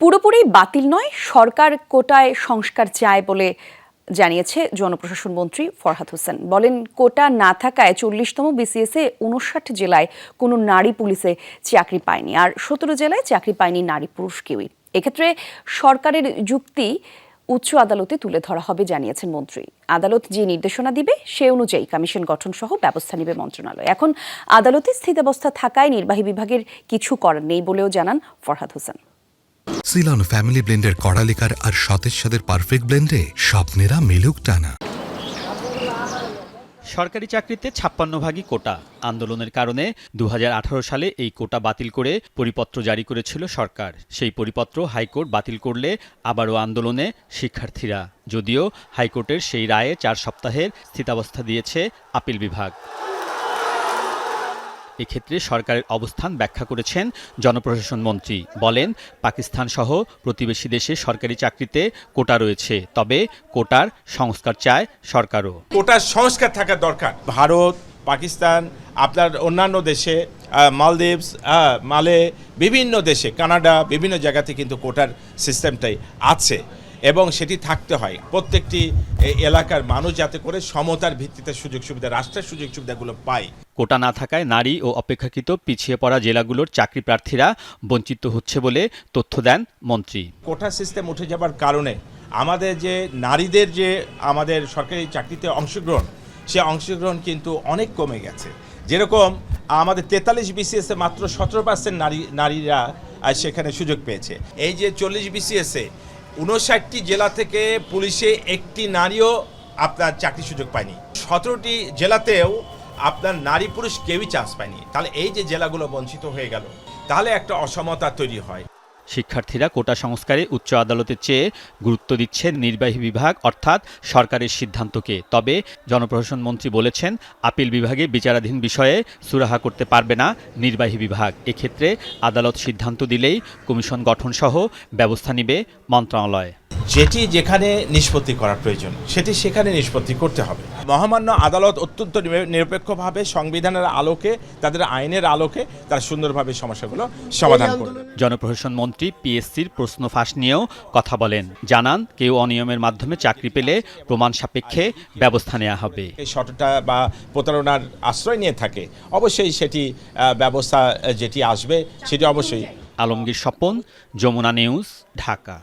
পুরোপুরি বাতিল নয়, সরকার কোটায় সংস্কার চায় বলে জানিয়েছে জনপ্রশাসন মন্ত্রী ফরহাদ হোসেন। বলেন, কোটা না থাকায় চল্লিশতম বিসিএস উনষাট জেলায় কোনো নারী পুলিশে চাকরি পায়নি আর সতেরো জেলায় চাকরি পায়নি নারী পুরুষ কেউই। এক্ষেত্রে সরকারের যুক্তি উচ্চ আদালতে তুলে ধরা হবে জানিয়েছেন মন্ত্রী। আদালত যে নির্দেশনা দিবে, সে অনুযায়ী কমিশন গঠন সহ ব্যবস্থা নেবে মন্ত্রণালয়। এখন আদালতে স্থিতাবস্থা থাকায় নির্বাহী বিভাগের কিছু করার নেই বলেও জানান ফরহাদ হোসেন। সিলন ফ্যামিলি ব্লেন্ডের কড়ালিকার আর সতেজ সাদের পারফেক্ট ব্লেন্ডে স্বপ্নেরা মেলুক টানা। সরকারি চাকরিতে ছাপ্পান্ন ভাগই কোটা। আন্দোলনের কারণে দু হাজার আঠারো সালে এই কোটা বাতিল করে পরিপত্র জারি করেছিল সরকার। সেই পরিপত্র হাইকোর্ট বাতিল করলে আবারও আন্দোলনে শিক্ষার্থীরা। যদিও হাইকোর্টের সেই রায়ে চার সপ্তাহের স্থিতাবস্থা দিয়েছে আপিল বিভাগ। এক্ষেত্রে সরকারের অবস্থান ব্যাখ্যা করেছেন জনপ্রশাসন মন্ত্রী। বলেন পাকিস্তান সহ প্রতিবেশী দেশে সরকারি চাকরিতে কোটা রয়েছে, তবে কোটার সংস্কার চায় সরকারও। কোটার সংস্কার থাকা দরকার। ভারত, পাকিস্তান, আপনার অন্যান্য দেশে মালদ্বীপস মালে, বিভিন্ন দেশে, কানাডা, বিভিন্ন জায়গাতে কিন্তু কোটার সিস্টেমটাই আছে। এবং সেটি থাকতে হয়। প্রত্যেকটি এলাকার মানুষ যাতে করে সমতার ভিত্তিতে সুযোগ সুবিধা রাষ্ট্রের সুযোগ সুবিধাগুলো পায়। কোটা না থাকায় নারী ও অপেক্ষাকৃত পিছিয়ে পড়া জেলাগুলোর চাকরি প্রার্থীরা বঞ্চিত হচ্ছে বলে তথ্য দেন মন্ত্রী। কোটা সিস্টেম উঠে যাবার কারণে আমাদের যে নারীদের যে আমাদের সরকারি চাকরিতে অংশগ্রহণ সে অংশগ্রহণ কিন্তু অনেক কমে গেছে। যেরকম আমাদের তেতাল্লিশ বিসিএসে মাত্র সতেরো পার্সেন্ট নারী নারীরা সেখানে সুযোগ পেয়েছে। এই যে চল্লিশ বিসিএসে উনষাটটি জেলা থেকে পুলিশে একটি নারীও আপনার চাকরি সুযোগ পায়নি। সতেরোটি জেলাতেও আপনার নারী পুরুষ কেউই চান্স পায়নি। তাহলে এই যে জেলাগুলো বঞ্চিত হয়ে গেল, তাহলে একটা অসমতা তৈরি হয়। শিক্ষার্থীরা কোটা সংস্কারে উচ্চ আদালতের চেয়ে গুরুত্ব দিচ্ছে নির্বাহী বিভাগ, অর্থাৎ সরকারের সিদ্ধান্তকে। তবে জনপ্রশাসন মন্ত্রী বলেছেন, আপিল বিভাগে বিচারাধীন বিষয়ে সুরাহা করতে পারবে না নির্বাহী বিভাগ। এক্ষেত্রে আদালত সিদ্ধান্ত দিলেই কমিশন গঠন সহ ব্যবস্থা নেবে মন্ত্রণালয়। যেটি যেখানে নিষ্পত্তি করার প্রয়োজন, সেটি সেখানে নিষ্পত্তি করতে হবে। মহামান্য আদালত অত্যন্ত নিরপেক্ষভাবে সংবিধানের আলোকে তাদের আইনের আলোকে তারা সুন্দরভাবে সমস্যাগুলো সমাধান করবে। জনপ্রশাসন মন্ত্রী পিএসসির প্রশ্ন ফাঁস নিয়েও কথা বলেন। জানান কেউ অনিয়মের মাধ্যমে চাকরি পেলে প্রমাণ সাপেক্ষে ব্যবস্থা নেওয়া হবে। এই শটটা বা প্রতারণার আশ্রয় নিয়ে থাকে। অবশ্যই সেটি ব্যবস্থা যেটি আসবে সেটি অবশ্যই। আলমগীর স্বপন যমুনা নিউজ ঢাকা।